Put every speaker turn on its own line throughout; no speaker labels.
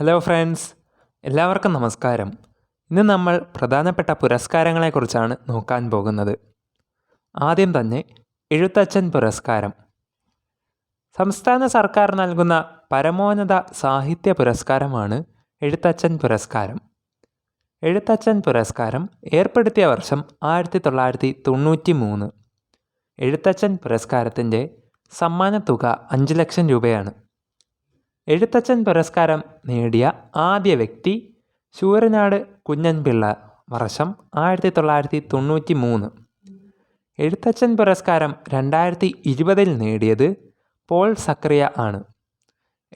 Hello friends എല്ലാവർക്കും നമസ്കാരം. ഇന്ന് നമ്മൾ പ്രധാനപ്പെട്ട പുരസ്കാരങ്ങളെക്കുറിച്ചാണ് നോക്കാൻ പോകുന്നത്. ആദ്യം തന്നെ എഴുത്തച്ഛൻ പുരസ്കാരം. സംസ്ഥാന സർക്കാർ നൽകുന്ന പരമോന്നത സാഹിത്യ പുരസ്കാരമാണ് എഴുത്തച്ഛൻ പുരസ്കാരം. എഴുത്തച്ഛൻ പുരസ്കാരം ഏർപ്പെടുത്തിയ വർഷം ആയിരത്തി തൊള്ളായിരത്തി തൊണ്ണൂറ്റി മൂന്ന് എഴുത്തച്ഛൻ പുരസ്കാരത്തിന്റെ സമ്മാനത്തുക അഞ്ച് ലക്ഷം രൂപയാണ്. എഴുത്തച്ഛൻ പുരസ്കാരം നേടിയ ആദ്യ വ്യക്തി ശൂരനാട് കുഞ്ഞൻപിള്ള വർഷം ആയിരത്തി തൊള്ളായിരത്തി തൊണ്ണൂറ്റി മൂന്ന് എഴുത്തച്ഛൻ പുരസ്കാരം രണ്ടായിരത്തി ഇരുപതിൽ നേടിയത് പോൾ സക്രിയ ആണ്.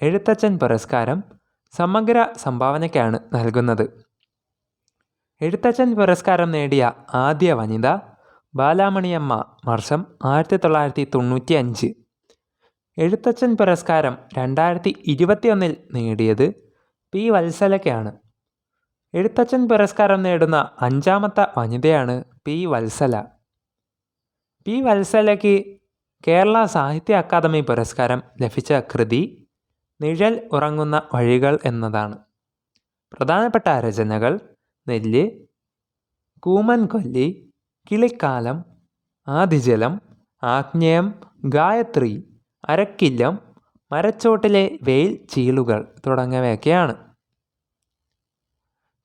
എഴുത്തച്ഛൻ പുരസ്കാരം സമഗ്ര സംഭാവനയ്ക്കാണ് നൽകുന്നത്. എഴുത്തച്ഛൻ പുരസ്കാരം നേടിയ ആദ്യ വനിത ബാലാമണിയമ്മ വർഷം ആയിരത്തി തൊള്ളായിരത്തി തൊണ്ണൂറ്റി അഞ്ച് എഴുത്തച്ഛൻ പുരസ്കാരം രണ്ടായിരത്തി ഇരുപത്തിയൊന്നിൽ നേടിയത് പി വത്സലയ്ക്കാണ്. എഴുത്തച്ഛൻ പുരസ്കാരം നേടുന്ന അഞ്ചാമത്തെ വനിതയാണ് പി വത്സല. പി വത്സലയ്ക്ക് കേരള സാഹിത്യ അക്കാദമി പുരസ്കാരം ലഭിച്ച കൃതി നിഴൽ ഉറങ്ങുന്ന വഴികൾ എന്നതാണ്. പ്രധാനപ്പെട്ട രചനകൾ നെല്ല് കൂമൻ കൊല്ലി കിളിക്കാലം ആദിജലം ആഗ്നേയം ഗായത്രി അരക്കില്ലം മരച്ചോട്ടിലെ വെയിൽ ചീളുകൾ തുടങ്ങിയവയൊക്കെയാണ്.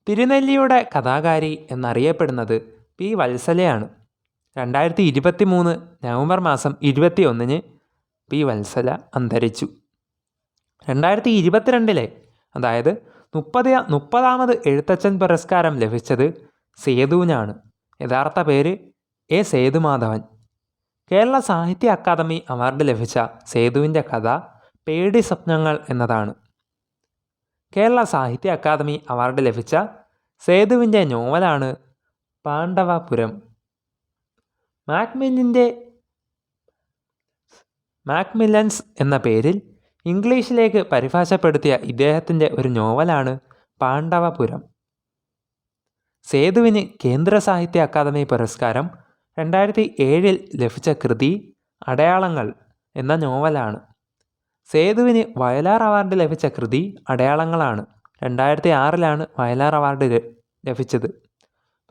തിരുനെല്ലിയുടെ കഥാകാരി എന്നറിയപ്പെടുന്നത് പി. വത്സലയാണ്. രണ്ടായിരത്തി ഇരുപത്തി മൂന്ന് നവംബർ മാസം ഇരുപത്തി ഒന്നിന് പി. വത്സല അന്തരിച്ചു. രണ്ടായിരത്തി ഇരുപത്തിരണ്ടിലെ അതായത് മുപ്പത് മുപ്പതാമത് എഴുത്തച്ഛൻ പുരസ്കാരം ലഭിച്ചത് സേതുവിനാണ്. യഥാർത്ഥ പേര് A. Sethumadhavan. Kerala Sahitya academy award ലഭിച്ച സേതുവിന്റെ കഥ പേടി സ്വപ്നങ്ങൾ എന്നതാണ്. കേരള സാഹിത്യ അക്കാദമി അവാർഡ് ലഭിച്ച സേതുവിന്റെ നോവലാണ് പാണ്ഡവപുരം. മാക്മില്ലിന്റെ മാക്മില്ലൻസ് എന്ന പേരിൽ ഇംഗ്ലീഷിലേക്ക് പരിഭാഷപ്പെടുത്തിയ ഇദ്ദേഹത്തിന്റെ ഒരു നോവലാണ് പാണ്ഡവപുരം. സേതുവിന് കേന്ദ്ര സാഹിത്യ അക്കാദമി പുരസ്കാരം രണ്ടായിരത്തി ഏഴിൽ ലഭിച്ച കൃതി അടയാളങ്ങൾ എന്ന നോവലാണ്. സേതുവിന് വയലാർ അവാർഡ് ലഭിച്ച കൃതി അടയാളങ്ങളാണ്. രണ്ടായിരത്തി ആറിലാണ് വയലാർ അവാർഡ് ലഭിച്ചത്.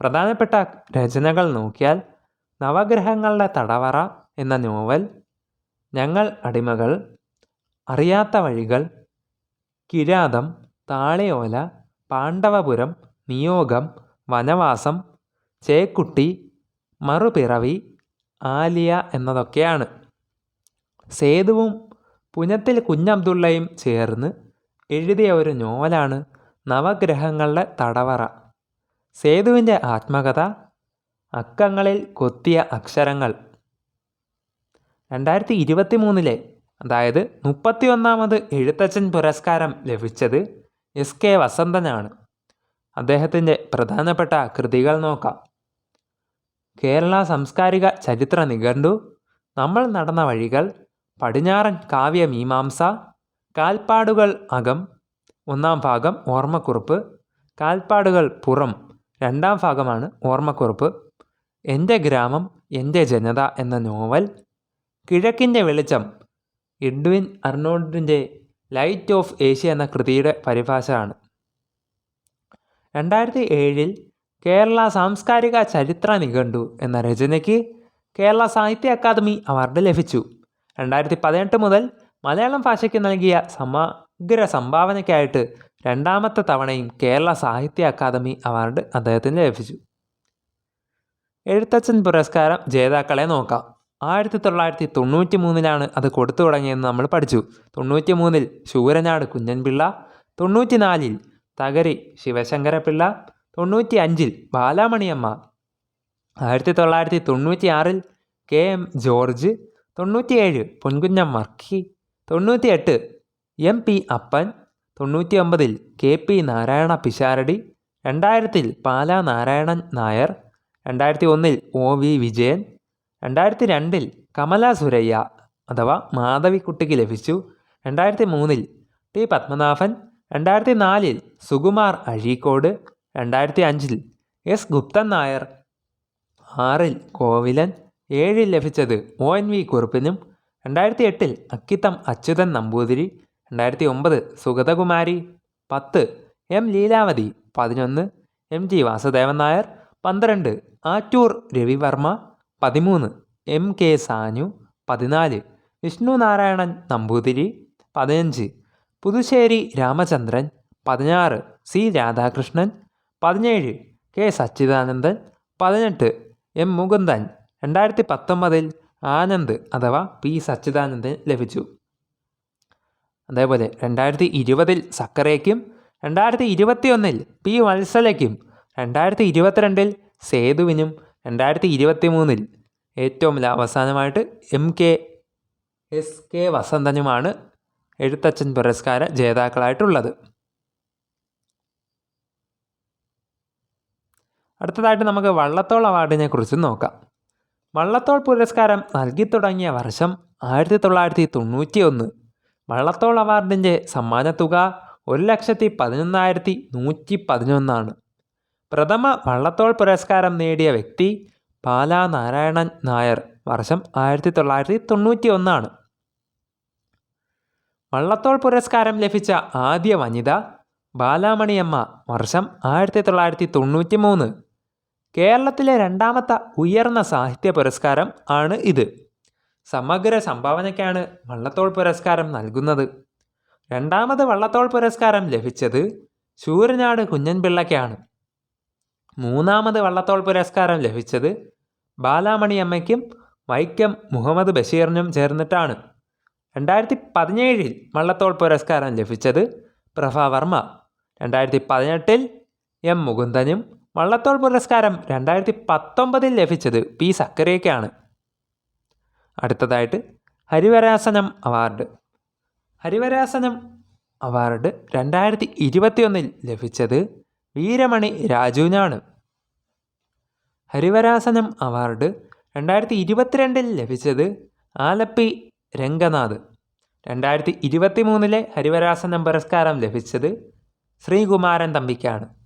പ്രധാനപ്പെട്ട രചനകൾ നോക്കിയാൽ നവഗ്രഹങ്ങളുടെ തടവറ എന്ന നോവൽ ഞങ്ങൾ അടിമകൾ അറിയാത്ത വഴികൾ കിരാതം താളയോല പാണ്ഡവപുരം നിയോഗം വനവാസം ചേക്കുട്ടി മറുപിറവി ആലിയ എന്നതൊക്കെയാണ്. സേതുവും പുനത്തിൽ കുഞ്ഞബ്ദുള്ളയും ചേർന്ന് എഴുതിയ ഒരു നോവലാണ് നവഗ്രഹങ്ങളുടെ തടവറ. സേതുവിന്റെ ആത്മകഥ അക്കങ്ങളിൽ കൊത്തിയ അക്ഷരങ്ങൾ. രണ്ടായിരത്തി ഇരുപത്തി മൂന്നിലെ അതായത് മുപ്പത്തിയൊന്നാമത് എഴുത്തച്ഛൻ പുരസ്കാരം ലഭിച്ചത് എസ് കെ വസന്തനാണ്. അദ്ദേഹത്തിന്റെ പ്രധാനപ്പെട്ട കൃതികൾ നോക്കാം. കേരള സാംസ്കാരിക ചരിത്ര നിഘണ്ടു. നമ്മൾ നടന്ന വഴികൾ പടിഞ്ഞാറൻ കാവ്യമീമാംസ കാൽപ്പാടുകൾ അകം ഒന്നാം ഭാഗം ഓർമ്മക്കുറിപ്പ് കാൽപ്പാടുകൾ പുറം രണ്ടാം ഭാഗമാണ് ഓർമ്മക്കുറിപ്പ് എന്റെ ഗ്രാമം എന്റെ ജനത എന്ന നോവൽ കിഴക്കിന്റെ വെളിച്ചം എഡ്വിൻ അർണോൾഡിന്റെ ലൈറ്റ് ഓഫ് ഏഷ്യ എന്ന കൃതിയുടെ പരിഭാഷയാണ്. രണ്ടായിരത്തി ഏഴിൽ കേരള സാംസ്കാരിക ചരിത്ര നിഘണ്ടു എന്ന രചനയ്ക്ക് കേരള സാഹിത്യ അക്കാദമി അവാർഡ് ലഭിച്ചു. രണ്ടായിരത്തി പതിനെട്ട് മുതൽ മലയാളം ഭാഷയ്ക്ക് നൽകിയ സമഗ്ര സംഭാവനയ്ക്കായിട്ട് രണ്ടാമത്തെ തവണയും കേരള സാഹിത്യ അക്കാദമി അവാർഡ് അദ്ദേഹത്തിന് ലഭിച്ചു. എഴുത്തച്ഛൻ പുരസ്കാരം ജേതാക്കളെ നോക്കാം. ആയിരത്തി തൊള്ളായിരത്തി തൊണ്ണൂറ്റി മൂന്നിലാണ് അത് കൊടുത്തു തുടങ്ങിയെന്ന് നമ്മൾ പഠിച്ചു. തൊണ്ണൂറ്റി മൂന്നിൽ ശൂരനാട് കുഞ്ഞൻപിള്ള തൊണ്ണൂറ്റിനാലിൽ തകരി ശിവശങ്കരപിള്ള തൊണ്ണൂറ്റി അഞ്ചിൽ ബാലാമണിയമ്മ. ആയിരത്തി തൊള്ളായിരത്തി തൊണ്ണൂറ്റി ആറിൽ കെ എം ജോർജ്. തൊണ്ണൂറ്റിയേഴ് പൊൻകുഞ്ഞം മർക്കി തൊണ്ണൂറ്റിയെട്ട് എം പി അപ്പൻ. തൊണ്ണൂറ്റി ഒമ്പതിൽ കെ പി നാരായണ പിഷാരടി. രണ്ടായിരത്തിൽ പാലാ നാരായണൻ നായർ. രണ്ടായിരത്തി ഒന്നിൽ ഒ വി വിജയൻ. രണ്ടായിരത്തി രണ്ടിൽ കമല സുരയ്യ അഥവാ മാധവിക്കുട്ടിക്ക് ലഭിച്ചു. രണ്ടായിരത്തി മൂന്നിൽ ടി പത്മനാഭൻ. രണ്ടായിരത്തി നാലിൽ സുകുമാർ അഴീക്കോട്. രണ്ടായിരത്തി അഞ്ചിൽ എസ്. ഗുപ്തൻ നായർ ആറിൽ കോവിലൻ ഏഴിൽ ലഭിച്ചത് ഒ. എൻ. വി. കുറുപ്പിനും രണ്ടായിരത്തി എട്ടിൽ അക്കിത്തം അച്യുതൻ നമ്പൂതിരി രണ്ടായിരത്തി ഒമ്പത് സുഗതകുമാരി പത്ത് എം. ലീലാവതി പതിനൊന്ന് എം. ജി. വാസുദേവൻ നായർ പന്ത്രണ്ട് ആറ്റൂർ രവിവർമ്മ പതിമൂന്ന് എം. കെ. സാനു പതിനാല് വിഷ്ണു നാരായണൻ നമ്പൂതിരി പതിനഞ്ച് പുതുശ്ശേരി രാമചന്ദ്രൻ പതിനാറ് സി. രാധാകൃഷ്ണൻ പതിനേഴ് കെ സച്ചിദാനന്ദൻ പതിനെട്ട് എം മുകുന്ദൻ രണ്ടായിരത്തി പത്തൊമ്പതിൽ ആനന്ദ് അഥവാ പി സച്ചിദാനന്ദൻ ലഭിച്ചു. അതേപോലെ രണ്ടായിരത്തി ഇരുപതിൽ സക്കറയ്ക്കും രണ്ടായിരത്തി ഇരുപത്തിയൊന്നിൽ പി വത്സലയ്ക്കും രണ്ടായിരത്തി ഇരുപത്തിരണ്ടിൽ സേതുവിനും രണ്ടായിരത്തി ഇരുപത്തി മൂന്നിൽ ഏറ്റവും അവസാനമായിട്ട് എം കെ എസ് കെ വസന്തനുമാണ് എഴുത്തച്ഛൻ പുരസ്കാര ജേതാക്കളായിട്ടുള്ളത്. അടുത്തതായിട്ട് നമുക്ക് വള്ളത്തോൾ അവാർഡിനെ കുറിച്ച് നോക്കാം. വള്ളത്തോൾ പുരസ്കാരം നൽകി തുടങ്ങിയ വർഷം ആയിരത്തി തൊള്ളായിരത്തി തൊണ്ണൂറ്റി ഒന്ന് വള്ളത്തോൾ അവാർഡിന്റെ സമ്മാനത്തുക ഒരു ലക്ഷത്തി പതിനൊന്നായിരത്തി നൂറ്റി പതിനൊന്നാണ് പ്രഥമ വള്ളത്തോൾ പുരസ്കാരം നേടിയ വ്യക്തി പാലാ നാരായണൻ നായർ വർഷം ആയിരത്തി തൊള്ളായിരത്തി തൊണ്ണൂറ്റി ഒന്നാണ് വള്ളത്തോൾ പുരസ്കാരം ലഭിച്ച ആദ്യ വനിത ബാലാമണിയമ്മ വർഷം ആയിരത്തി തൊള്ളായിരത്തി തൊണ്ണൂറ്റി മൂന്ന് കേരളത്തിലെ രണ്ടാമത്തെ ഉയർന്ന സാഹിത്യ പുരസ്കാരം ആണ് ഇത്. സമഗ്ര സംഭാവനയ്ക്കാണ് വള്ളത്തോൾ പുരസ്കാരം നൽകുന്നത്. രണ്ടാമത് വള്ളത്തോൾ പുരസ്കാരം ലഭിച്ചത് ശൂരനാട് കുഞ്ഞൻപിള്ളയ്ക്കാണ്. മൂന്നാമത് വള്ളത്തോൾ പുരസ്കാരം ലഭിച്ചത് ബാലാമണി അമ്മയ്ക്കും വൈക്കം മുഹമ്മദ് ബഷീറിനും ചേർന്നിട്ടാണ്. രണ്ടായിരത്തി പതിനേഴിൽ വള്ളത്തോൾ പുരസ്കാരം ലഭിച്ചത് പ്രഭാവർമ്മ രണ്ടായിരത്തി പതിനെട്ടിൽ എം മുകുന്ദനും വള്ളത്തോൾ പുരസ്കാരം രണ്ടായിരത്തി പത്തൊമ്പതിൽ ലഭിച്ചത് പി സക്കരയ്ക്കാണ്. അടുത്തതായിട്ട് ഹരിവരാസനം അവാർഡ്. ഹരിവരാസനം അവാർഡ് രണ്ടായിരത്തി ഇരുപത്തിയൊന്നിൽ ലഭിച്ചത് വീരമണി രാജുവിനാണ്. ഹരിവരാസനം അവാർഡ് രണ്ടായിരത്തി ഇരുപത്തിരണ്ടിൽ ലഭിച്ചത് ആലപ്പി രംഗനാഥ്. രണ്ടായിരത്തി ഇരുപത്തി മൂന്നിലെ ഹരിവരാസനം പുരസ്കാരം ലഭിച്ചത് ശ്രീകുമാരൻ തമ്പിക്കാണ്.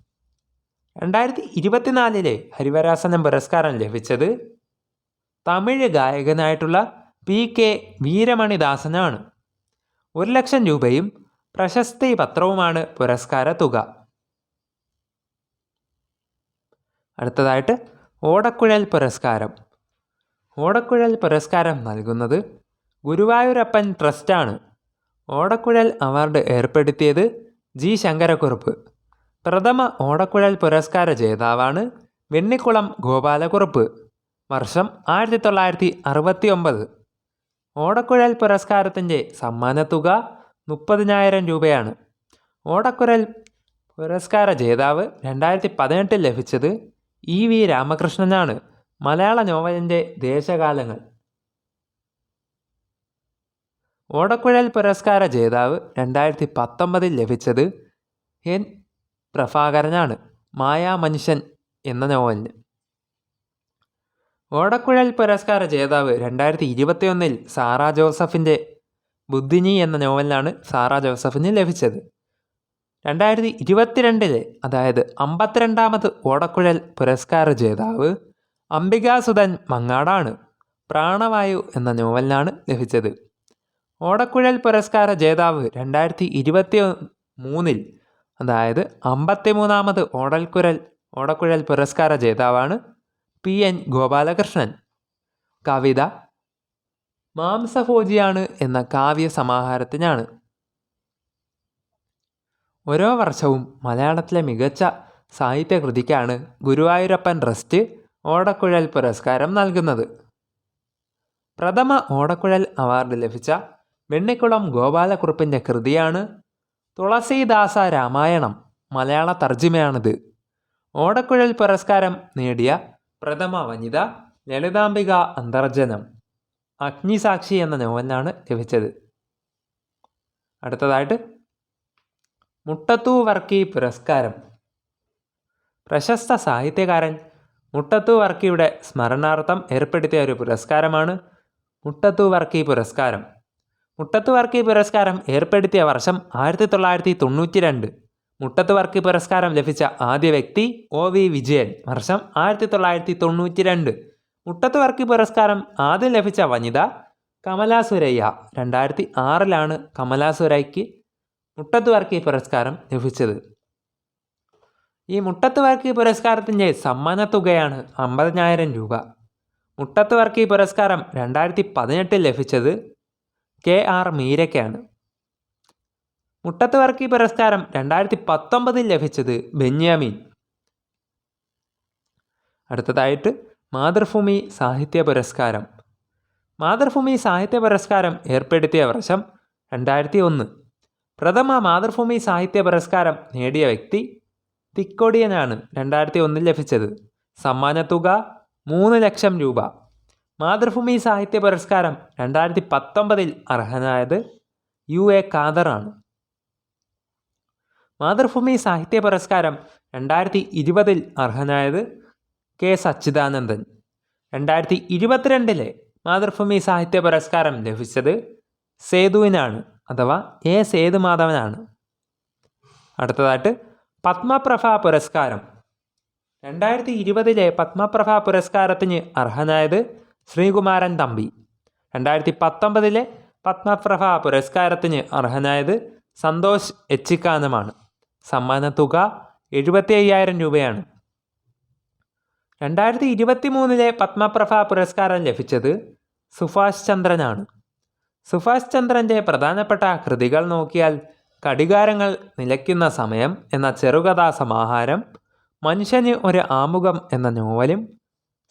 രണ്ടായിരത്തി ഇരുപത്തിനാലിലെ ഹരിവരാസനം പുരസ്കാരം ലഭിച്ചത് തമിഴ് ഗായകനായിട്ടുള്ള പി കെ വീരമണിദാസനാണ്. ഒരു ലക്ഷം രൂപയും പ്രശസ്തി പത്രവുമാണ് പുരസ്കാര തുക. അടുത്തതായിട്ട് ഓടക്കുഴൽ പുരസ്കാരം. ഓടക്കുഴൽ പുരസ്കാരം നൽകുന്നത് ഗുരുവായൂരപ്പൻ ട്രസ്റ്റാണ്. ഓടക്കുഴൽ അവാർഡ് ഏർപ്പെടുത്തിയത് ജി ശങ്കരക്കുറുപ്പ്. പ്രഥമ ഓടക്കുഴൽ പുരസ്കാര ജേതാവാണ് വെണ്ണിക്കുളം ഗോപാലകുറുപ്പ് വർഷം ആയിരത്തി തൊള്ളായിരത്തി അറുപത്തി ഒമ്പത് ഓടക്കുഴൽ പുരസ്കാരത്തിന്റെ സമ്മാനത്തുക മുപ്പതിനായിരം രൂപയാണ്. ഓടക്കുഴൽ പുരസ്കാര ജേതാവ് രണ്ടായിരത്തി പതിനെട്ടിൽ ലഭിച്ചത് ഇ വി രാമകൃഷ്ണനാണ് മലയാള നോവലിന്റെ ദേശകാലങ്ങൾ. ഓടക്കുഴൽ പുരസ്കാര ജേതാവ് രണ്ടായിരത്തി പത്തൊമ്പതിൽ ലഭിച്ചത് എൻ. പ്രഭാകരനാണ്. മായാമനുഷ്യൻ എന്ന നോവലിന് ഓടക്കുഴൽ പുരസ്കാര ജേതാവ് രണ്ടായിരത്തി ഇരുപത്തിയൊന്നിൽ സാറ ജോസഫിന്റെ ബുദ്ധിനി എന്ന നോവലിനാണ് സാറ ജോസഫിന് ലഭിച്ചത്. രണ്ടായിരത്തി ഇരുപത്തിരണ്ടിലെ അതായത് അമ്പത്തിരണ്ടാമത് ഓടക്കുഴൽ പുരസ്കാര ജേതാവ് അംബികാസുധൻ മങ്ങാടാണ് പ്രാണവായു എന്ന നോവലിനാണ് ലഭിച്ചത്. ഓടക്കുഴൽ പുരസ്കാര ജേതാവ് രണ്ടായിരത്തി ഇരുപത്തി മൂന്നിൽ അതായത് അമ്പത്തിമൂന്നാമത് ഓടൽക്കുഴൽ ഓടക്കുഴൽ പുരസ്കാര ജേതാവാണ് പി എൻ ഗോപാലകൃഷ്ണൻ. കവിത മാംസഭോജിയാണ് എന്ന കാവ്യ സമാഹാരത്തിനാണ് ഓരോ വർഷവും മലയാളത്തിലെ മികച്ച സാഹിത്യകൃതിക്കാണ് ഗുരുവായൂരപ്പൻ ട്രസ്റ്റ് ഓടക്കുഴൽ പുരസ്കാരം നൽകുന്നത്. പ്രഥമ ഓടക്കുഴൽ അവാർഡ് ലഭിച്ച വെണ്ണിക്കുളം ഗോപാലക്കുറുപ്പിന്റെ കൃതിയാണ് തുളസീദാസ രാമായണം മലയാള തർജിമയാണിത്. ഓടക്കുഴൽ പുരസ്കാരം നേടിയ പ്രഥമ വനിത ലളിതാംബിക അന്തർജനം അഗ്നിസാക്ഷി എന്ന നോവലിനാണ് ലഭിച്ചത്. അടുത്തതായിട്ട് മുട്ടത്തു വർക്കി പുരസ്കാരം. പ്രശസ്ത സാഹിത്യകാരൻ മുട്ടത്തു വർക്കിയുടെ സ്മരണാർത്ഥം ഏർപ്പെടുത്തിയ ഒരു പുരസ്കാരമാണ് മുട്ടത്തു വർക്കി പുരസ്കാരം. മുട്ടത്തു വർക്കി പുരസ്കാരം ഏർപ്പെടുത്തിയ വർഷം ആയിരത്തി തൊള്ളായിരത്തി തൊണ്ണൂറ്റി രണ്ട് മുട്ടത്ത് വർക്കി പുരസ്കാരം ലഭിച്ച ആദ്യ വ്യക്തി ഒ വി വിജയൻ വർഷം ആയിരത്തി തൊള്ളായിരത്തി തൊണ്ണൂറ്റി രണ്ട് മുട്ടത്ത് വർക്കി പുരസ്കാരം ആദ്യം ലഭിച്ച വനിത കമലാ സുരയ്യ രണ്ടായിരത്തി ആറിലാണ് കമലാ സുരയ്ക്ക് മുട്ടത്ത് വർക്കി പുരസ്കാരം ലഭിച്ചത്. ഈ മുട്ടത്ത് വർക്കി പുരസ്കാരത്തിന്റെ സമ്മാന തുകയാണ് അമ്പതിനായിരം രൂപ. മുട്ടത്ത് വർക്കി പുരസ്കാരം രണ്ടായിരത്തി പതിനെട്ടിൽ ലഭിച്ചത് കെ ആർ മീരയ്ക്കാണ്. മുട്ടത്ത് വർക്കി പുരസ്കാരം രണ്ടായിരത്തി പത്തൊമ്പതിൽ ലഭിച്ചത് ബെന്യാമീൻ. അടുത്തതായിട്ട് മാതൃഭൂമി സാഹിത്യ പുരസ്കാരം. മാതൃഭൂമി സാഹിത്യ പുരസ്കാരം ഏർപ്പെടുത്തിയ വർഷം രണ്ടായിരത്തി ഒന്ന് പ്രഥമ മാതൃഭൂമി സാഹിത്യ പുരസ്കാരം നേടിയ വ്യക്തി തിക്കൊടിയനാണ് രണ്ടായിരത്തി ഒന്നിൽ ലഭിച്ചത്. സമ്മാനത്തുക മൂന്ന് ലക്ഷം രൂപ. മാതൃഭൂമി സാഹിത്യ പുരസ്കാരം രണ്ടായിരത്തി പത്തൊമ്പതിൽ അർഹനായത് യു എ ഖാദറാണ്. മാതൃഭൂമി സാഹിത്യ പുരസ്കാരം രണ്ടായിരത്തി ഇരുപതിൽ അർഹനായത് കെ സച്ചിദാനന്ദൻ. രണ്ടായിരത്തി ഇരുപത്തിരണ്ടിലെ മാതൃഭൂമി സാഹിത്യ പുരസ്കാരം ലഭിച്ചത് സേതുവിനാണ് അഥവാ എ സേതുമാധവനാണ് അടുത്തതായിട്ട് പത്മപ്രഭ പുരസ്കാരം. രണ്ടായിരത്തി ഇരുപതിലെ പത്മപ്രഭ പുരസ്കാരത്തിന് അർഹനായത് ശ്രീകുമാരൻ തമ്പി. രണ്ടായിരത്തി പത്തൊമ്പതിലെ പത്മപ്രഭ പുരസ്കാരത്തിന് അർഹനായത് സന്തോഷ് എച്ചിക്കാനമാണ്. സമ്മാനത്തുക എഴുപത്തി അയ്യായിരം രൂപയാണ്. രണ്ടായിരത്തി ഇരുപത്തി മൂന്നിലെ പത്മപ്രഭ പുരസ്കാരം ലഭിച്ചത് സുഭാഷ് ചന്ദ്രനാണ്. സുഭാഷ് ചന്ദ്രന്റെ പ്രധാനപ്പെട്ട കൃതികൾ നോക്കിയാൽ കടികാരങ്ങൾ നിലയ്ക്കുന്ന സമയം എന്ന ചെറുകഥാ സമാഹാരം മനുഷ്യന് ഒരു ആമുഖം എന്ന നോവലും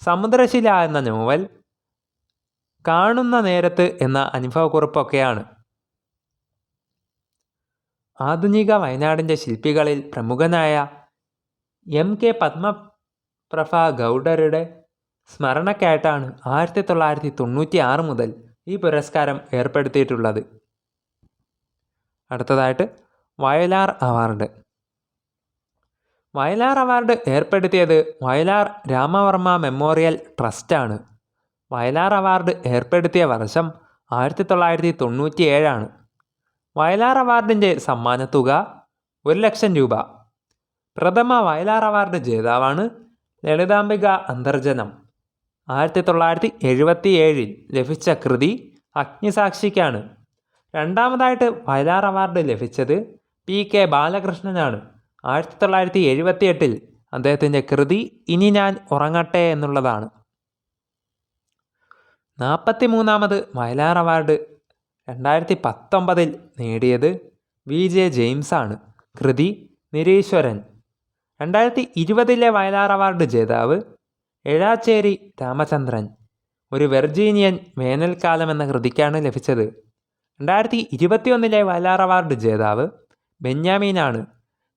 സമുദ്രശില എന്ന നോവൽ കാണുന്ന നേരത്ത് എന്ന അനുഭവക്കുറിപ്പൊക്കെയാണ്. ആധുനിക വയനാടിന്റെ ശില്പികളിൽ പ്രമുഖനായ എം കെ പത്മപ്രഭ ഗൗഡരുടെ സ്മരണക്കായിട്ടാണ് ആയിരത്തി തൊള്ളായിരത്തി തൊണ്ണൂറ്റി ആറ് മുതൽ ഈ പുരസ്കാരം ഏർപ്പെടുത്തിയിട്ടുള്ളത്. അടുത്തതായിട്ട് വയലാർ അവാർഡ്. വയലാർ അവാർഡ് ഏർപ്പെടുത്തിയത് വയലാർ രാമവർമ്മ മെമ്മോറിയൽ ട്രസ്റ്റാണ്. വയലാർ അവാർഡ് ഏർപ്പെടുത്തിയ വർഷം ആയിരത്തി തൊള്ളായിരത്തി തൊണ്ണൂറ്റി ഏഴാണ് വയലാർ അവാർഡിന്റെ സമ്മാനത്തുക ഒരു ലക്ഷം രൂപ. പ്രഥമ വയലാർ അവാർഡ് ജേതാവാണ് ലളിതാംബിക അന്തർജനം. ആയിരത്തി തൊള്ളായിരത്തി എഴുപത്തി ഏഴിൽ ലഭിച്ച കൃതി അഗ്നിസാക്ഷിക്കാണ്. രണ്ടാമതായിട്ട് വയലാർ അവാർഡ് ലഭിച്ചത് പി കെ ബാലകൃഷ്ണനാണ്. ആയിരത്തി തൊള്ളായിരത്തി എഴുപത്തി എട്ടിൽ അദ്ദേഹത്തിന്റെ കൃതി ഇനി ഞാൻ ഉറങ്ങട്ടെ എന്നുള്ളതാണ്. നാൽപ്പത്തി മൂന്നാമത് വയലാർ അവാർഡ് രണ്ടായിരത്തി പത്തൊമ്പതിൽ നേടിയത് വി. ജെ. ജെയിംസാണ്. കൃതി നിരീശ്വരൻ. രണ്ടായിരത്തി ഇരുപതിലെ വയലാർ അവാർഡ് ജേതാവ് എഴാച്ചേരി രാമചന്ദ്രൻ. ഒരു വെർജീനിയൻ വേനൽക്കാലം എന്ന കൃതിക്കാണ് ലഭിച്ചത്. രണ്ടായിരത്തി ഇരുപത്തിയൊന്നിലെ വയലാർ അവാർഡ് ജേതാവ് ബെന്യാമീനാണ്.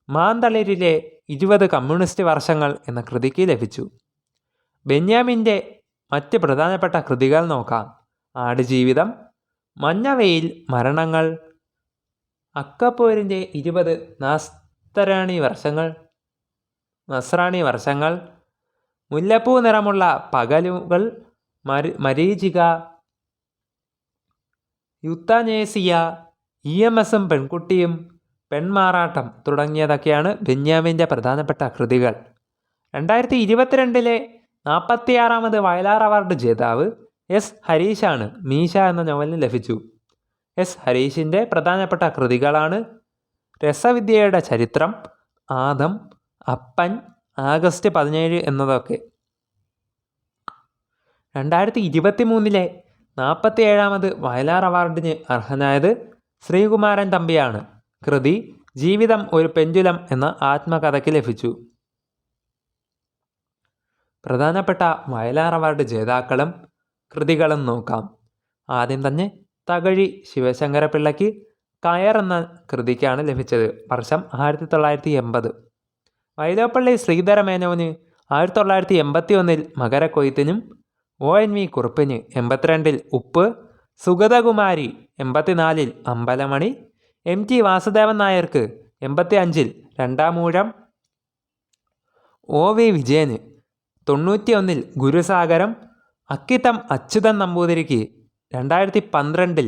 മാന്തളിരിലെ ഇരുപത് കമ്മ്യൂണിസ്റ്റ് വർഷങ്ങൾ എന്ന കൃതിക്ക് ലഭിച്ചു. ബെന്യാമിന്റെ മറ്റ് പ്രധാനപ്പെട്ട കൃതികൾ നോക്കാം. ആടുജീവിതം മഞ്ഞവെയിൽ മരണങ്ങൾ അക്കപ്പോരിന്റെ ഇരുപത് നാസ്തരാണി വർഷങ്ങൾ നസ്രാണി വർഷങ്ങൾ മുല്ലപ്പൂ നിറമുള്ള പകലുകൾ മരി മരീചിക യുത്താനേസിയ ഇ എം എസും പെൺകുട്ടിയും പെൺമാറാട്ടം തുടങ്ങിയതൊക്കെയാണ് ബെന്യാമിന്റെ പ്രധാനപ്പെട്ട കൃതികൾ. രണ്ടായിരത്തി ഇരുപത്തിരണ്ടിലെ നാൽപ്പത്തിയാറാമത് വയലാർ അവാർഡ് ജേതാവ് എസ് ഹരീഷാണ് മീശ എന്ന നോവലിന് ലഭിച്ചു. എസ് ഹരീഷിന്റെ പ്രധാനപ്പെട്ട കൃതികളാണ് രസവിദ്യയുടെ ചരിത്രം ആദം അപ്പൻ ആഗസ്റ്റ് പതിനേഴ് എന്നതൊക്കെ. രണ്ടായിരത്തി ഇരുപത്തി മൂന്നിലെ നാൽപ്പത്തി ഏഴാമത് വയലാർ അവാർഡിന് അർഹനായത് ശ്രീകുമാരൻ തമ്പിയാണ്. കൃതി ജീവിതം ഒരു പെഞ്ചുലം എന്ന ആത്മകഥയ്ക്ക് ലഭിച്ചു. പ്രധാനപ്പെട്ട വയലാർ അവാർഡ് ജേതാക്കളും കൃതികളും നോക്കാം. ആദ്യം തന്നെ തകഴി ശിവശങ്കരപിള്ളയ്ക്ക് കയർ എന്ന കൃതിക്കാണ് ലഭിച്ചത്. വർഷം ആയിരത്തി തൊള്ളായിരത്തി എൺപത് വൈലോപ്പള്ളി ശ്രീധരമേനോന് ആയിരത്തി തൊള്ളായിരത്തി എൺപത്തി ഒന്നിൽ മകരക്കൊയ്ത്തിനും ഒ എൻ വി കുറുപ്പിന് എൺപത്തിരണ്ടിൽ ഉപ്പ് സുഗതകുമാരി എൺപത്തിനാലിൽ അമ്പലമണി എം ടി വാസുദേവൻ നായർക്ക് എൺപത്തി അഞ്ചിൽ രണ്ടാമൂഴം ഒ വി വിജയന് തൊണ്ണൂറ്റിയൊന്നിൽ ഗുരുസാഗരം അക്കിത്തം അച്യുതൻ നമ്പൂതിരിക്ക് രണ്ടായിരത്തി പന്ത്രണ്ടിൽ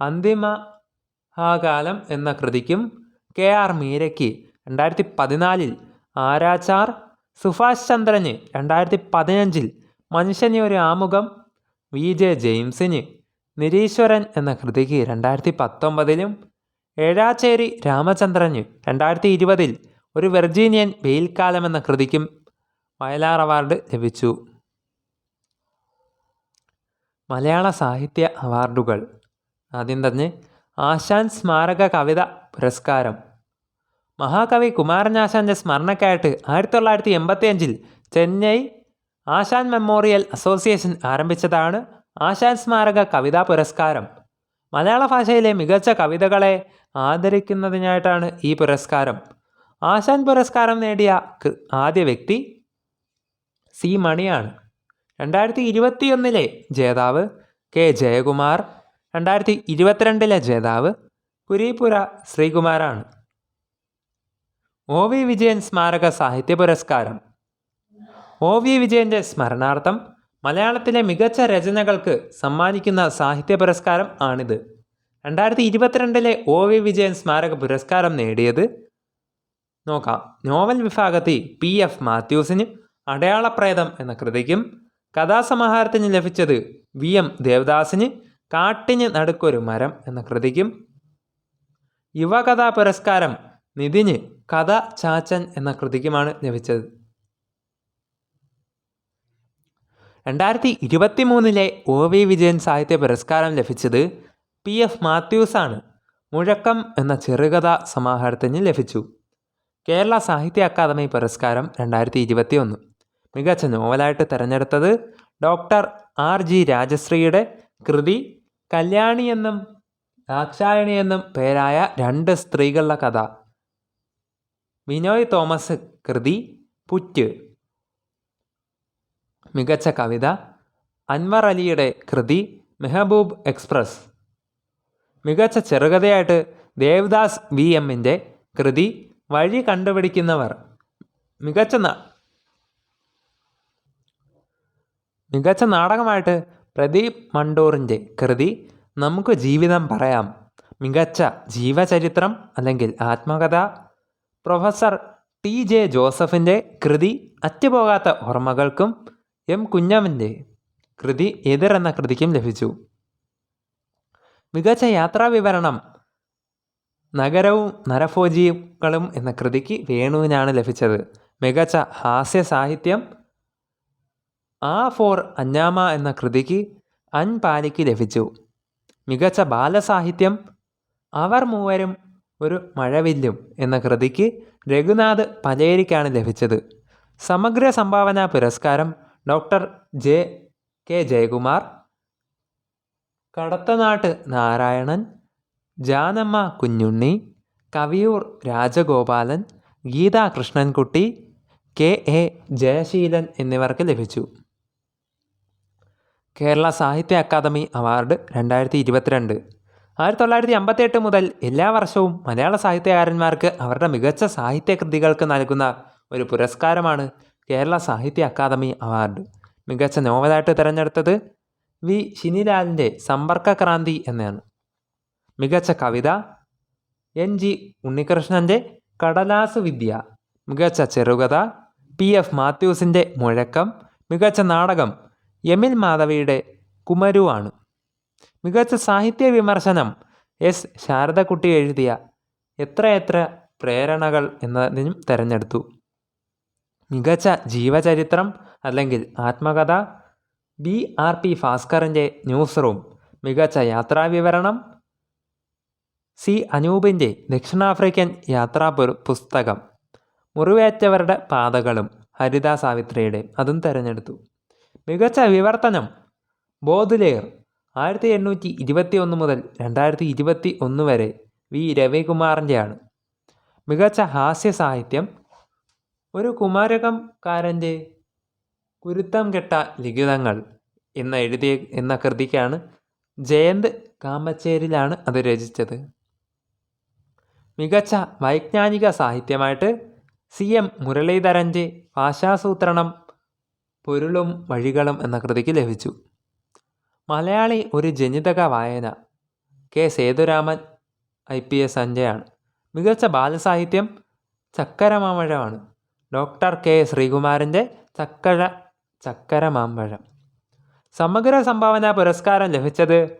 അന്തിമ ആകാലം എന്ന കൃതിക്കും കെ ആർ മീരയ്ക്ക് രണ്ടായിരത്തി പതിനാലിൽ ആരാച്ചാർ സുഭാഷ് ചന്ദ്രന് രണ്ടായിരത്തി പതിനഞ്ചിൽ മനുഷ്യന് ഒരു ആമുഖം വി ജെ ജെയിംസിന് നിരീശ്വരൻ എന്ന കൃതിക്ക് രണ്ടായിരത്തി പത്തൊമ്പതിലും ഏഴാച്ചേരി രാമചന്ദ്രന് രണ്ടായിരത്തി ഇരുപതിൽ ഒരു വെർജീനിയൻ വെയിൽക്കാലം എന്ന കൃതിക്കും വയലാർ അവാർഡ് ലഭിച്ചു. മലയാള സാഹിത്യ അവാർഡുകൾ. ആദ്യം തന്നെ ആശാൻ സ്മാരക കവിത പുരസ്കാരം. മഹാകവി കുമാരനാശാന്റെ സ്മരണയ്ക്കായിട്ട് ആയിരത്തി തൊള്ളായിരത്തി എൺപത്തി അഞ്ചിൽ ചെന്നൈ ആശാൻ മെമ്മോറിയൽ അസോസിയേഷൻ ആരംഭിച്ചതാണ് ആശാൻ സ്മാരക കവിതാ പുരസ്കാരം. മലയാള ഭാഷയിലെ മികച്ച കവിതകളെ ആദരിക്കുന്നതിനായിട്ടാണ് ഈ പുരസ്കാരം. ആശാൻ പുരസ്കാരം നേടിയ ആദ്യ വ്യക്തി സി മണിയാണ്. രണ്ടായിരത്തി ഇരുപത്തിയൊന്നിലെ ജേതാവ് കെ ജയകുമാർ രണ്ടായിരത്തി ഇരുപത്തിരണ്ടിലെ ജേതാവ് കുരീപുര ശ്രീകുമാരാണ്. ഒ വി വിജയൻ സ്മാരക സാഹിത്യ പുരസ്കാരം. ഒ വി വിജയന്റെ സ്മരണാർത്ഥം മലയാളത്തിലെ മികച്ച രചനകൾക്ക് സമ്മാനിക്കുന്ന സാഹിത്യ പുരസ്കാരം ആണിത്. രണ്ടായിരത്തി ഇരുപത്തിരണ്ടിലെ ഒ വി വിജയൻ സ്മാരക പുരസ്കാരം നേടിയത് നോക്കാം നോവൽ വിഭാഗത്തിൽ പി എഫ് മാത്യൂസിന് അടയാളപ്രേതം എന്ന കൃതിക്കും കഥാസമാഹാരത്തിന് ലഭിച്ചത് വി. എം. ദേവദാസിന് കാട്ടിന് നടുക്കൊരു മരം എന്ന കൃതിക്കും യുവകഥാ പുരസ്കാരം നിതിന് കഥ ചാച്ചൻ എന്ന കൃതിക്കുമാണ് ലഭിച്ചത്. രണ്ടായിരത്തി ഇരുപത്തി മൂന്നിലെ ഒ. വി. വിജയൻ സാഹിത്യ പുരസ്കാരം ലഭിച്ചത് പി. എഫ്. മാത്യൂസാണ്. മുഴക്കം എന്ന ചെറുകഥാ സമാഹാരത്തിന് ലഭിച്ചു. കേരള സാഹിത്യ അക്കാദമി പുരസ്കാരം രണ്ടായിരത്തി ഇരുപത്തി ഒന്ന് മികച്ച നോവലായിട്ട് തിരഞ്ഞെടുത്തത് ഡോക്ടർ ആർ ജി രാജശ്രീയുടെ കൃതി ദാക്ഷായണി എന്നും പേരായ രണ്ട് സ്ത്രീകളുടെ കഥ. വിനോയ് തോമസ് കൃതി പുറ്റ്. മികച്ച കവിത അൻവർ അലിയുടെ കൃതി മെഹബൂബ് എക്സ്പ്രസ്. മികച്ച ചെറുകഥയായിട്ട് ദേവദാസ് വി എമ്മിന്റെ കൃതി വഴി കണ്ടുപിടിക്കുന്നവർ. മികച്ച മികച്ച നാടകമായിട്ട് പ്രദീപ് മണ്ടോറിന്റെ കൃതി നമുക്ക് ജീവിതം പറയാം. മികച്ച ജീവചരിത്രം അല്ലെങ്കിൽ ആത്മകഥ. പ്രൊഫസർ ടി ജെ ജോസഫിന്റെ കൃതി അറ്റുപോകാത്ത ഓർമ്മകൾക്കും എം കുഞ്ഞമ്മന്റെ കൃതി എതിർ എന്ന കൃതിക്കും ലഭിച്ചു. മികച്ച യാത്രാ വിവരണം നഗരവും നരഫോജികളും എന്ന കൃതിക്ക് വേണുവിനാണ് ലഭിച്ചത്. മികച്ച ഹാസ്യ സാഹിത്യം ആ ഫോർ അഞ്ഞാമ എന്ന കൃതിക്ക് അൻപാലിക്ക് ലഭിച്ചു. മികച്ച ബാലസാഹിത്യം അവർ മൂവരും ഒരു മഴവില്ലും എന്ന കൃതിക്ക് രഘുനാഥ് പലേരിക്കാണ് ലഭിച്ചത്. സമഗ്ര സംഭാവന പുരസ്കാരം doctor J. K. Jayakumar Kadathanattu Narayanan Janamma Kunjunni Kaviyoor Rajagopalan Geetha Krishnankutty K. A. Jayaseelan എന്നിവർക്ക് ലഭിച്ചു. കേരള സാഹിത്യ അക്കാദമി അവാർഡ് രണ്ടായിരത്തി ഇരുപത്തിരണ്ട് ആയിരത്തി തൊള്ളായിരത്തി അമ്പത്തെട്ട് മുതൽ എല്ലാ വർഷവും മലയാള സാഹിത്യകാരന്മാർക്ക് അവരുടെ മികച്ച സാഹിത്യ കൃതികൾക്ക് നൽകുന്ന ഒരു പുരസ്കാരമാണ് കേരള സാഹിത്യ അക്കാദമി അവാർഡ്. മികച്ച നോവലായിട്ട് തിരഞ്ഞെടുത്തത് വി ശിനിലാലിന്റെ സമ്പർക്കക്രാന്തി എന്നാണ്. മികച്ച കവിത എൻ ജി ഉണ്ണികൃഷ്ണന്റെ കടലാസ് വിദ്യ. മികച്ച ചെറുകഥ പി എഫ് മാത്യൂസിന്റെ മുഴക്കം. മികച്ച നാടകം എമിൽ മാധവിയുടെ കുമരു ആണ് മികച്ച സാഹിത്യ വിമർശനം എസ് ശാരദക്കുട്ടി എഴുതിയ എത്രയെത്ര പ്രേരണകൾ എന്നതിനും തിരഞ്ഞെടുത്തു. മികച്ച ജീവചരിത്രം അല്ലെങ്കിൽ ആത്മകഥ ബി ആർ പി ഭാസ്കറിന്റെ ന്യൂസ് റൂം മികച്ച യാത്രാവിവരണം സി അനൂപിന്റെ ദക്ഷിണാഫ്രിക്കൻ യാത്രാ പുസ്തകം മുറിവേറ്റവരുടെ പാതകളും ഹരിത സാവിത്രിയുടെ അതും തിരഞ്ഞെടുത്തു. മികച്ച വിവർത്തനം. ബോധുലേർ ആയിരത്തി എണ്ണൂറ്റി ഇരുപത്തി ഒന്ന് മുതൽ രണ്ടായിരത്തി ഇരുപത്തി ഒന്ന് വരെ വി. രവികുമാറിന്റെയാണ് മികച്ച ഹാസ്യ സാഹിത്യം ഒരു കുമാരകംകാരന്റെ കുരുത്തം കെട്ട ലിഖിതങ്ങൾ എന്ന എഴുതിയ എന്ന കൃതിക്കാണ് ജയന്ത് കാമ്പച്ചേരിലാണ് അത് രചിച്ചത്. മികച്ച വൈജ്ഞാനിക സാഹിത്യമായിട്ട് സി. എം. മുരളീധരന്റെ ഭാഷാസൂത്രണം പൊരുളും വഴികളും എന്ന കൃതിക്ക് ലഭിച്ചു. മലയാളി ഒരു ജനിതക വായന. K. Sethuraman I. P. S. സഞ്ജയാണ്. മികച്ച ബാലസാഹിത്യം ചക്കരമാമ്പഴമാണ്. Doctor K. ശ്രീകുമാരന്റെ ചക്കര ചക്കരമാമ്പഴം. സമഗ്ര സംഭാവന പുരസ്കാരം ലഭിച്ചത്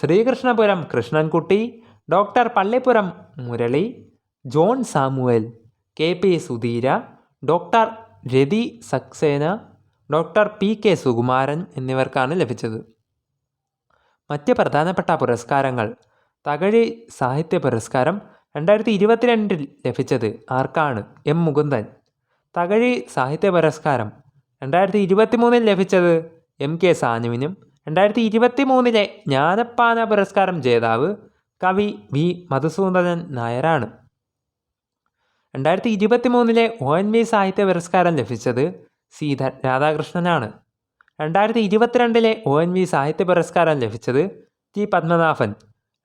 Sreekrishnapuram Krishnankutty doctor Pallippuram Murali John Samuel K. P. Sudheera doctor Rathi Saxena doctor P K Sukumaran എന്നിവർക്കാണ് ലഭിച്ചത്. മറ്റ് പ്രധാനപ്പെട്ട പുരസ്കാരങ്ങൾ. തകഴി സാഹിത്യ പുരസ്കാരം രണ്ടായിരത്തി ഇരുപത്തിരണ്ടിൽ ലഭിച്ചത് ആർക്കാണ്? എം മുകുന്ദൻ. തകഴി സാഹിത്യ പുരസ്കാരം രണ്ടായിരത്തി ഇരുപത്തി മൂന്നിൽ ലഭിച്ചത് എം കെ സാനുവിനും രണ്ടായിരത്തി ഇരുപത്തി മൂന്നിലെ ജ്ഞാനപ്പാന പുരസ്കാരം ജേതാവ് കവി വി മധുസൂദനൻ നായരാണ്. രണ്ടായിരത്തി ഇരുപത്തി മൂന്നിലെ ഒ എൻ വി സാഹിത്യ പുരസ്കാരം ലഭിച്ചത് സീത രാധാകൃഷ്ണനാണ്. രണ്ടായിരത്തി ഇരുപത്തിരണ്ടിലെ ഒ എൻ വി സാഹിത്യ പുരസ്കാരം ലഭിച്ചത് ടി പത്മനാഭൻ.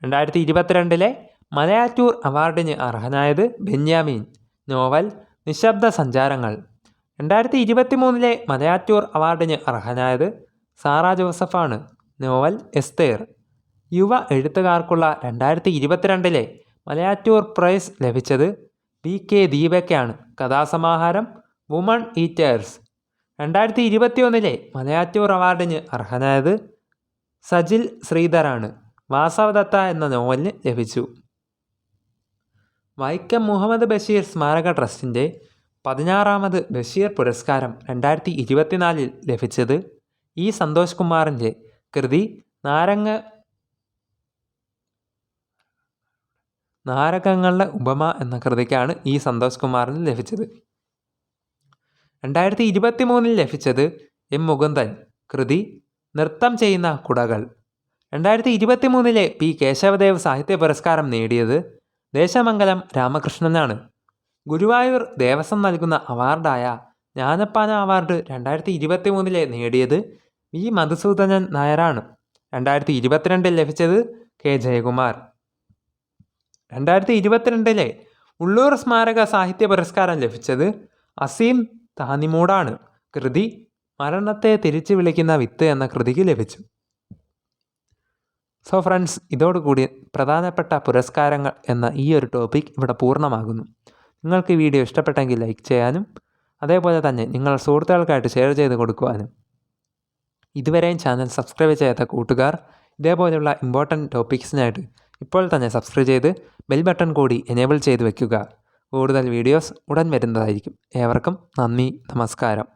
രണ്ടായിരത്തി ഇരുപത്തിരണ്ടിലെ മലയാറ്റൂർ അവാർഡിന് അർഹനായത് ബെന്യാമീൻ. നോവൽ നിശബ്ദ സഞ്ചാരങ്ങൾ. രണ്ടായിരത്തി ഇരുപത്തി മൂന്നിലെ മലയാറ്റൂർ അവാർഡിന് അർഹനായത് സാറ ജോസഫാണ്. Novel Esther. യുവ എഴുത്തുകാർക്കുള്ള രണ്ടായിരത്തി ഇരുപത്തിരണ്ടിലെ മലയാറ്റൂർ പ്രൈസ് ലഭിച്ചത് പി കെ ദീപയ്ക്കാണ്. കഥാസമാഹാരം വുമൺ ഈറ്റേഴ്സ്. രണ്ടായിരത്തി ഇരുപത്തിയൊന്നിലെ മലയാറ്റൂർ അവാർഡിന് അർഹനായത് സജിൽ ശ്രീധറാണ് വാസവദത്ത എന്ന നോവലിന് ലഭിച്ചു. വൈക്കം മുഹമ്മദ് ബഷീർ സ്മാരക ട്രസ്റ്റിന്റെ പതിനാറാമത് ബഷീർ പുരസ്കാരം രണ്ടായിരത്തി ഇരുപത്തിനാലിൽ ലഭിച്ചത് ഇ സന്തോഷ് കുമാറിന്റെ കൃതി നാരങ്ങ നാരകങ്ങളുടെ ഉപമ എന്ന കൃതിക്കാണ് ഇ സന്തോഷ് കുമാറിന് ലഭിച്ചത്. രണ്ടായിരത്തി ഇരുപത്തി മൂന്നിൽ ലഭിച്ചത് എം മുകുന്ദൻ. കൃതി നൃത്തം ചെയ്യുന്ന കുടകൾ. രണ്ടായിരത്തി ഇരുപത്തി മൂന്നിലെ പി കേശവദേവ് സാഹിത്യ പുരസ്കാരം നേടിയത് ദേശമംഗലം രാമകൃഷ്ണനാണ്. ഗുരുവായൂർ ദേവസ്വം നൽകുന്ന അവാർഡായ ജ്ഞാനപ്പാന അവാർഡ് രണ്ടായിരത്തി ഇരുപത്തി മൂന്നിലെ നേടിയത് വി മധുസൂദനൻ നായരാണ്. രണ്ടായിരത്തി ഇരുപത്തിരണ്ടിൽ ലഭിച്ചത് കെ ജയകുമാർ. രണ്ടായിരത്തി ഇരുപത്തിരണ്ടിലെ ഉള്ളൂർ സ്മാരക സാഹിത്യ പുരസ്കാരം ലഭിച്ചത് അസീം താനിമൂടാണ് കൃതി മരണത്തെ തിരിച്ചു വിളിക്കുന്ന വിത്ത് എന്ന കൃതിക്ക് ലഭിച്ചു. സോ ഫ്രണ്ട്സ് ഇതോടുകൂടി പ്രധാനപ്പെട്ട പുരസ്കാരങ്ങൾ എന്ന ഈ ഒരു ടോപ്പിക് ഇവിടെ പൂർണമാകുന്നു. നിങ്ങൾക്ക് ഈ വീഡിയോ ഇഷ്ടപ്പെട്ടെങ്കിൽ ലൈക്ക് ചെയ്യാനും അതേപോലെ തന്നെ നിങ്ങൾ സുഹൃത്തുക്കൾക്കായിട്ട് ഷെയർ ചെയ്ത് കൊടുക്കുവാനും. ഇതുവരെയും ചാനൽ സബ്സ്ക്രൈബ് ചെയ്യാത്ത കൂട്ടുകാർ ഇതേപോലെയുള്ള ഇമ്പോർട്ടന്റ് ടോപ്പിക്സിനായിട്ട് ഇപ്പോൾ തന്നെ സബ്സ്ക്രൈബ് ചെയ്ത് ബെൽ ബട്ടൺ കൂടി എനേബിൾ ചെയ്ത് വെക്കുക. കൂടുതൽ വീഡിയോസ് ഉടൻ വരുന്നതായിരിക്കും. ഏവർക്കും നന്ദി നമസ്കാരം.